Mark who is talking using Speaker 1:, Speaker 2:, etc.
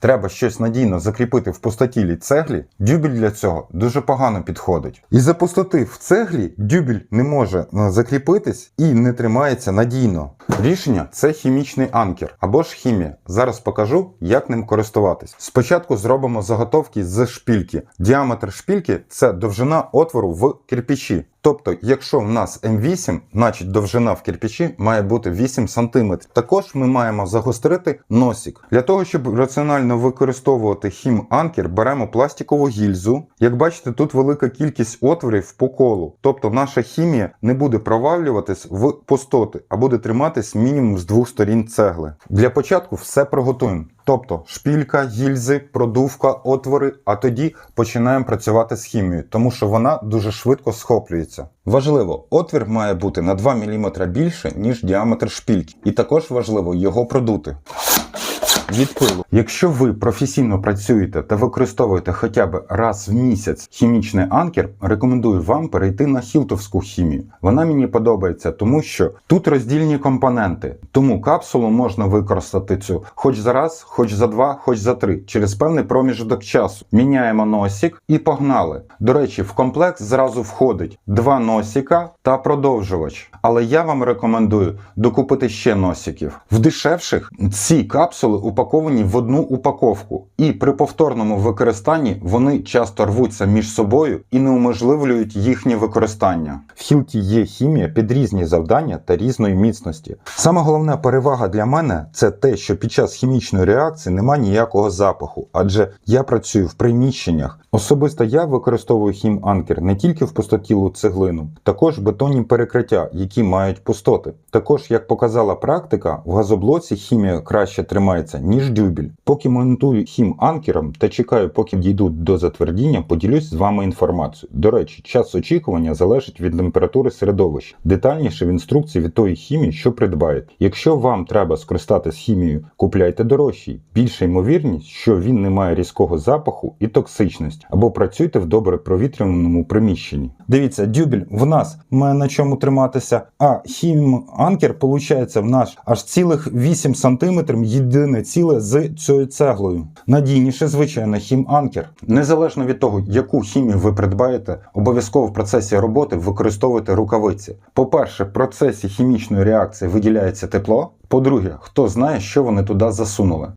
Speaker 1: треба щось надійно закріпити в пустотілій цеглі, дюбель для цього дуже погано підходить. Із-за пустоти в цеглі дюбель не може е, закріпитись і не тримається надійно. Рішення це хімічний анкер або ж хімія. Зараз покажу, як ним користуватись. Спочатку зробимо заготовки з шпільки. Діаметр шпільки це довжина отвору в кирпичі. Тобто, якщо в нас М8, значить довжина в кирпичі має бути 8 см. Також ми маємо загострити носик. Для того, щоб раціонально використовувати хім-анкер, беремо пластикову гільзу. Як бачите, тут велика кількість отворів по колу. Тобто наша хімія не буде провалюватись в пустоти, а буде триматись мінімум з двох сторін цегли. Для початку все приготуємо. Тобто шпілька, гільзи, продувка, отвори, а тоді починаємо працювати з хімією, тому що вона дуже швидко схоплюється. Важливо, отвір має бути на 2 мм більше, ніж діаметр шпільки, і також важливо його продути. Від пилу. Якщо ви професійно працюєте та використовуєте хоча б раз в місяць хімічний анкер, рекомендую вам перейти на хілтовську хімію. Вона мені подобається, тому що тут роздільні компоненти, тому капсулу можна використати цю хоч за раз, хоч за два, хоч за три, через певний проміжок часу. Міняємо носик і погнали. До речі, в комплект зразу входить два носика та продовжувач. Але я вам рекомендую докупити ще носиків. В дешевших ці капсули упаковані в одну упаковку, і при повторному використанні вони часто рвуться між собою і неуможливлюють їхнє використання. В хілті є хімія під різні завдання та різної міцності. Саме головна перевага для мене це те, що під час хімічної реакції немає ніякого запаху, адже я працюю в приміщеннях. Особисто я використовую хім-анкер не тільки в пустотілу цеглину, також бетонні перекриття, які мають пустоти. Також, як показала практика, в газоблоці хімія краще тримається, ніж дюбель. Поки монтую хім-анкером та чекаю, поки дійдуть до затвердіння, поділюсь з вами інформацією. До речі, час очікування залежить від температури середовища. Детальніше в інструкції від тої хімії, що придбаєте. Якщо вам треба скористатись хімією, купляйте дорожчий. Більша ймовірність, що він не має різкого запаху і токсичності, або працюйте в добре провітрюваному приміщенні. Дивіться, дюбель в нас має на чому триматися, а хім-анкер, виходить, в наш аж цілих 8 см єдине ціле з цією цеглою. Надійніше, звичайно, хім-анкер. Незалежно від того, яку хімію ви придбаєте, обов'язково в процесі роботи використовуйте рукавиці. По-перше, в процесі хімічної реакції виділяється тепло. По-друге, хто знає, що вони туди засунули.